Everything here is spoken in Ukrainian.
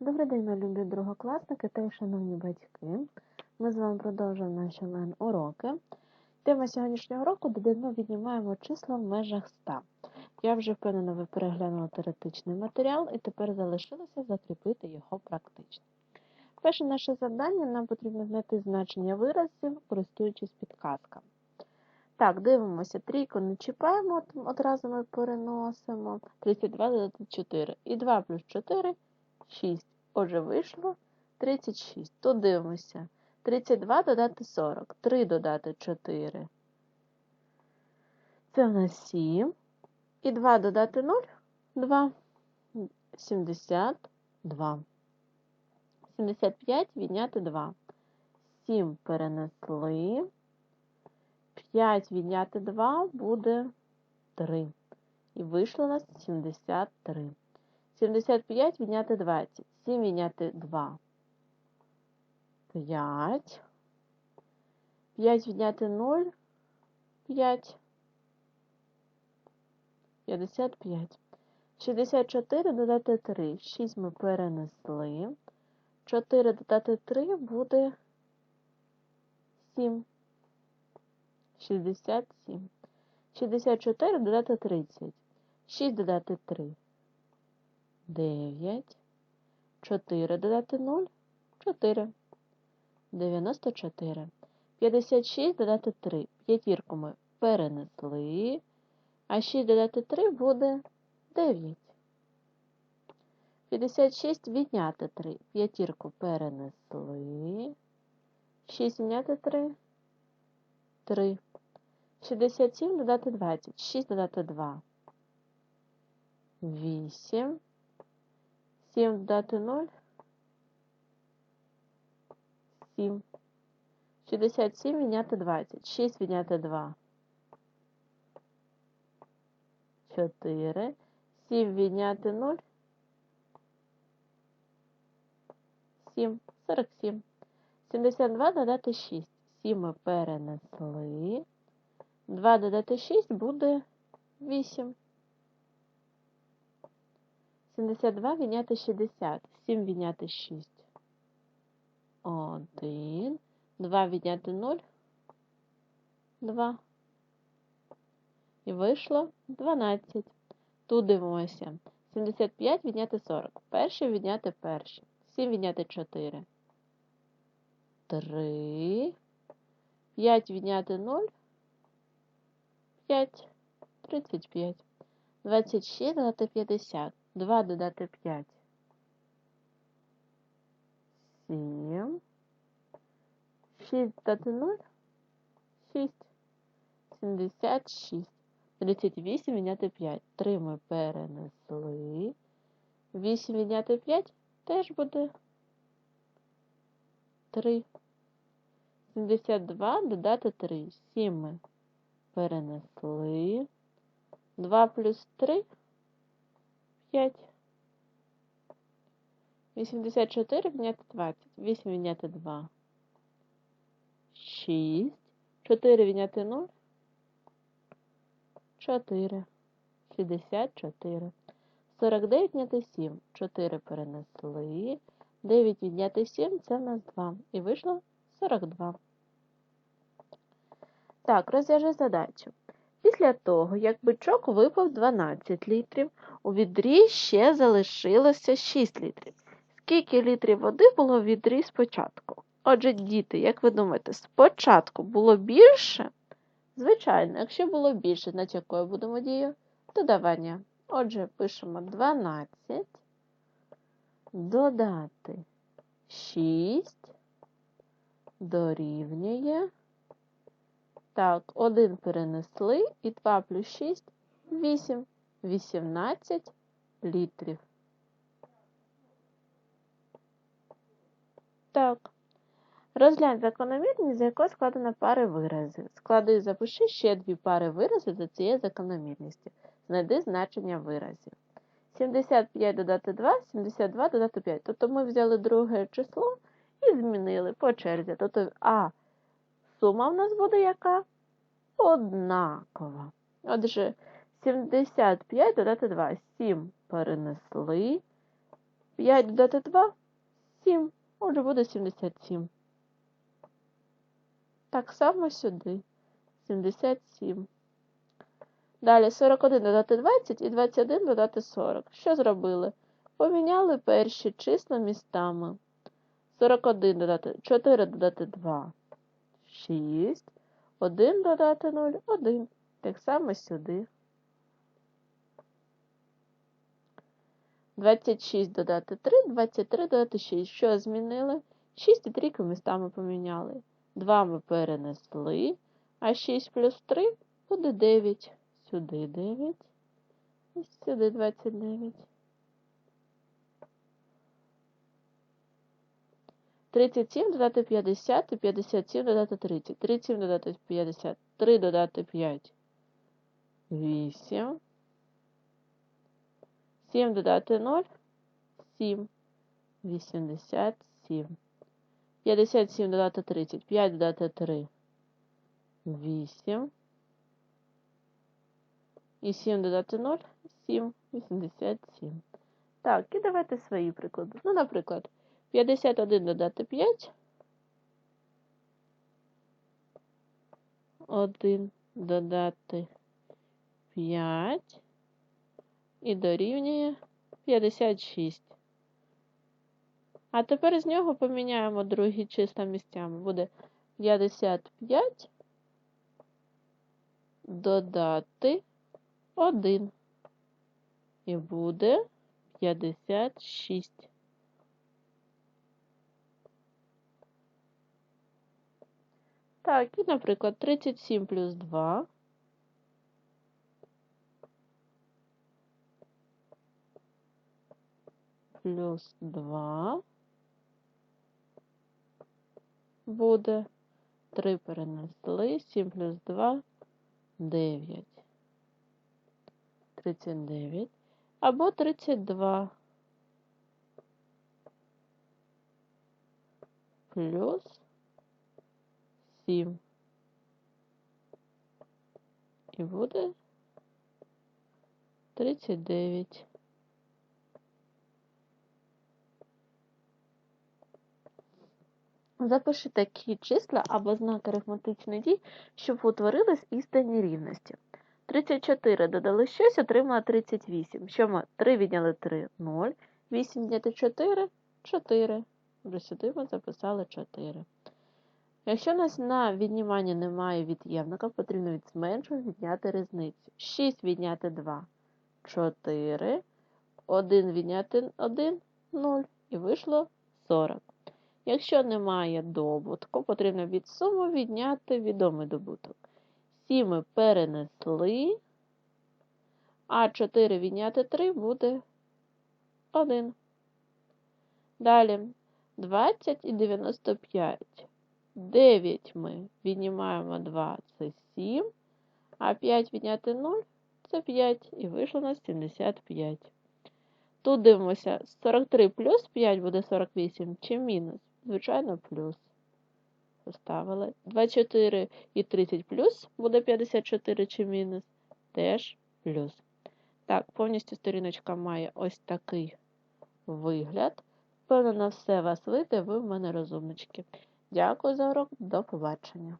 Добрий день, мої любі другокласники та шановні батьки. Ми з вами продовжуємо наші онлайн-уроки. Тема сьогоднішнього року додаємо віднімаємо числа в межах 100. Я вже впевнена, ви переглянули теоретичний матеріал і тепер залишилося закріпити його практично. Перше наше завдання нам потрібно знайти значення виразів, користуючись підказками. Так, дивимося, трійку не чіпаємо, одразу ми переносимо. 32 додати 4. І 2 плюс 4 6. Отже, вийшло 36. Тут дивимося. 32 додати 40. 3 додати 4. Це в нас 7. І 2 додати 0 2. 72. 75 відняти 2. 7 перенесли. 5 відняти 2 буде 3. І вийшло у нас 73. 75 відняти 20. 7 відняти 2. 5. 5 відняти 0. 5. 55. 64 додати 3. 6 ми перенесли. 4 додати 3 буде 7. 67. 64 додати 30. 6 додати 3. 9. 4 додати 0. 4. 94. 56 додати 3. П'ятірку ми перенесли. А 6 додати 3 буде 9. 56 відняти 3. П'ятірку перенесли. 6 відняти 3. 3. 67 додати 20. 6 додати 2. 8. 7 додати 0. 7. 67 відняти 20. 6 відняти 2. 4. 7 відняти 0. 7. 47. 72 додати 6. 7 ми перенесли. 2 додати 6 буде 8. 72 відняти 60. 7 відняти 6. 1. 2 відняти 0. 2. І вийшло 12. Тут дивимося. 75 відняти 40. Перший відняти перший. 7 відняти 4. 3. 5 відняти 0. 5. 35. 26 додати 50. 2 додати 5. 7. 6 додати 0. 6. 76. 38 відняти 5. 3 ми перенесли. 8 відняти 5 теж буде 3. 72 додати 3. 7 ми перенесли. 2 плюс 3 5. 84 відняти 20. 8 відняти 2. 6. 4 відняти 0. 4. 64. 49 відняти 7. 4 перенесли. 9 відняти 7 це в нас 2. І вийшло 42. Так, розв'яжи задачу. Після того, як бичок випав 12 літрів, у відрі ще залишилося 6 літрів. Скільки літрів води було в відрі спочатку? Отже, діти, як ви думаєте, спочатку було більше? Звичайно, якщо було більше, значить якою будемо дією? Додавання. Отже, пишемо 12 додати 6 дорівнює. Так, 1 перенесли і 2 плюс 6 8. 18 літрів. Так. Розглянь закономірність, за якою складена пари виразів. Склади і запиши ще дві пари виразів за цією закономірністю. Знайди значення виразів. 75 додати 2, 72 додати 5. Тобто ми взяли друге число і змінили по черзі. Тобто, а сума в нас буде яка? Однакова. Отже, 75 додати 2. 7 перенесли. 5 додати 2 7. Отже, буде 77. Так само сюди. 77. Далі 41 додати 20 і 21 додати 40. Що зробили? Поміняли перші числа містами. 41 додати 4 додати 2. 6. 1 додати 0, 1. Так само сюди. 26 додати 3, 23 додати 6. Що змінили? 6 і 3 містами поміняли. 2 ми перенесли, а 6 плюс 3 буде 9. Сюди 9. І сюди 29. 37 додати 50 і 57 додати 30. 37 додати 50. 3 додати 5. 8. 7 додати 0. 7. 87. 57 додати 30. 5 додати 3. 8. І 7 додати 0. 7. 87. Так, і давайте свої приклади. Ну, наприклад, 51 додати 5. 1 додати 5 і дорівнює 56. А тепер з нього поміняємо другі числа місцями. Буде 55 додати 1. І буде 56. Так, і, наприклад, 37 плюс 2. Плюс 2 буде 3 перенесли, 7 плюс 2 9. 39. Або 32 плюс 7. І буде 39. Запиши такі числа або знаки арифметичних дій, щоб утворились істинні рівності. 34 додали щось, отримали 38. Що ми 3 відняли 3 0. 8 відняти 4 4. Вже сюди ми записали 4. Якщо нас на відніманні немає від'ємника, потрібно від зменшого відняти різницю. 6 відняти 2 4. 1 відняти 1 0. І вийшло 40. Якщо немає добутку, потрібно від суми відняти відомий добуток. 7 ми перенесли, а 4 відняти 3 буде 1. Далі 20 і 95. 9 ми віднімаємо 2 це 7, а 5 відняти 0 це 5, і вийшло у нас 75. Тут дивимося, 43 плюс 5 буде 48 чи мінус? Звичайно, плюс. Поставили. 24 і 30 плюс буде 54 чи мінус, теж плюс. Так, повністю сторіночка має ось такий вигляд. Впевнена, все вас вийде, ви в мене розумнички. Дякую за урок, до побачення.